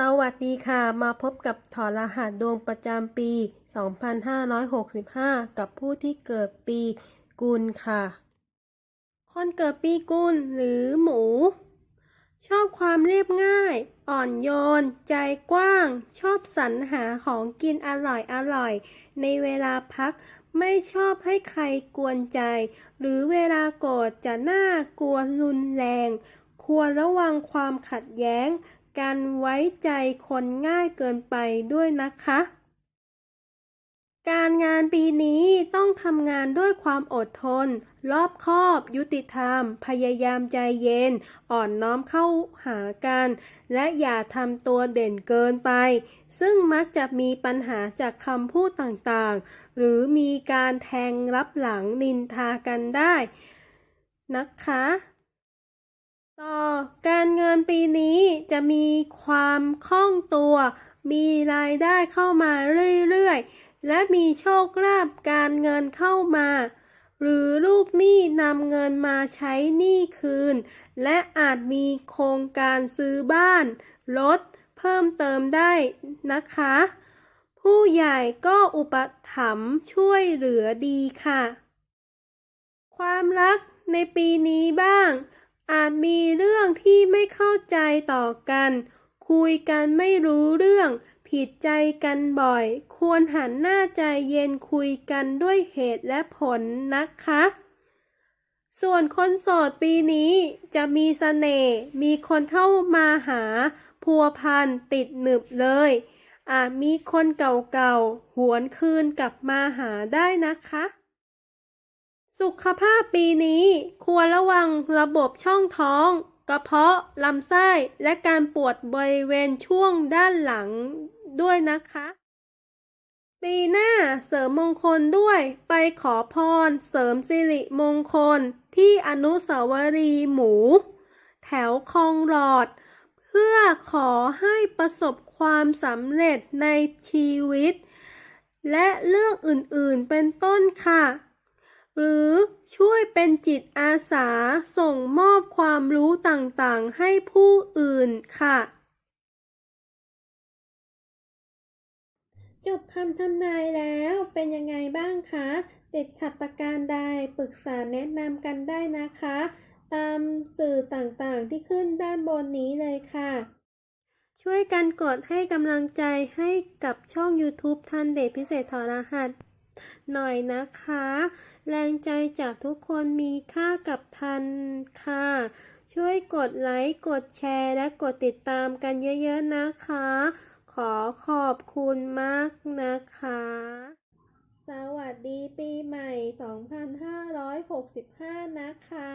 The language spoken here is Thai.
สวัสดีค่ะ มาพบกับถอดรหัสดวงประจำปี 2565 กับผู้ที่เกิดปีกุลค่ะ คนเกิดปีกุลหรือหมู ชอบความเรียบง่าย อ่อนโยน ใจกว้าง ชอบสรรหาของกินอร่อยอร่อย ในเวลาพักไม่ชอบให้ใครกวนใจ หรือเวลาโกรธจะน่ากลัวรุนแรง ควรระวังความขัดแย้ง การไว้ใจคนง่ายเกินไปด้วยนะคะ การงานปีนี้ต้องทำงานด้วยความอดทน รอบคอบ ยุติธรรม พยายามใจเย็น อ่อนน้อมเข้าหากัน และอย่าทำตัวเด่นเกินไป ซึ่งมักจะมีปัญหาจากคำพูดต่างๆ หรือมีการแทงรับหลังนินทากันได้ นะคะ ต่อการเงินปีนี้จะมีความคล่องตัว มีรายได้เข้ามาเรื่อยๆ และมีโชคลาภการเงินเข้ามา หรือลูกหนี้นำเงินมาใช้หนี้คืน และอาจมีโครงการซื้อบ้านรถเพิ่มเติมได้นะคะ ผู้ใหญ่ก็อุปถัมภ์ช่วยเหลือดีค่ะ ความรักในปีนี้บ้าง อาจมีเรื่องที่ไม่เข้าใจต่อกัน คุยกันไม่รู้เรื่อง ผิดใจกันบ่อย ควรหันหน้าใจเย็นคุยกันด้วยเหตุและผลนะคะ ส่วนคนโสดปีนี้จะมีเสน่ห์ มีคนเข้ามาหา พัวพันติดหนึบเลย อาจมีคนเก่าๆ หวนคืนกลับมาหาได้นะคะ สุขภาพปีนี้ควรระวังระบบช่องท้อง กระเพาะลำไส้และการปวดบริเวณช่วงด้านหลังด้วยนะคะ ปีหน้าเสริมมงคลด้วยไปขอพร เสริมสิริมงคลที่อนุสาวรีย์หมู แถวคลองหลอด เพื่อขอให้ประสบความสำเร็จในชีวิต และเรื่องอื่นๆเป็นต้นค่ะ หรือช่วยเป็นจิตอาสาส่งมอบความรู้ต่างๆ ให้ผู้อื่นค่ะ จบคำทำนายแล้วเป็นยังไงบ้างคะ ติดขัดประการใดปรึกษาแนะนำกันได้นะคะ ตามสื่อต่างๆที่ขึ้นด้านบนนี้เลยค่ะช่วยกันกดให้กำลังใจให้กับช่อง YouTube ทันเดชพิเศษถอดรหัส หน่อยนะคะ แรงใจจากทุกคนมีค่ากับทันค่ะ ช่วยกดไลค์ กดแชร์ และกดติดตามกันเยอะๆนะคะ ขอขอบคุณมากนะคะ สวัสดีปีใหม่ 2565 นะคะ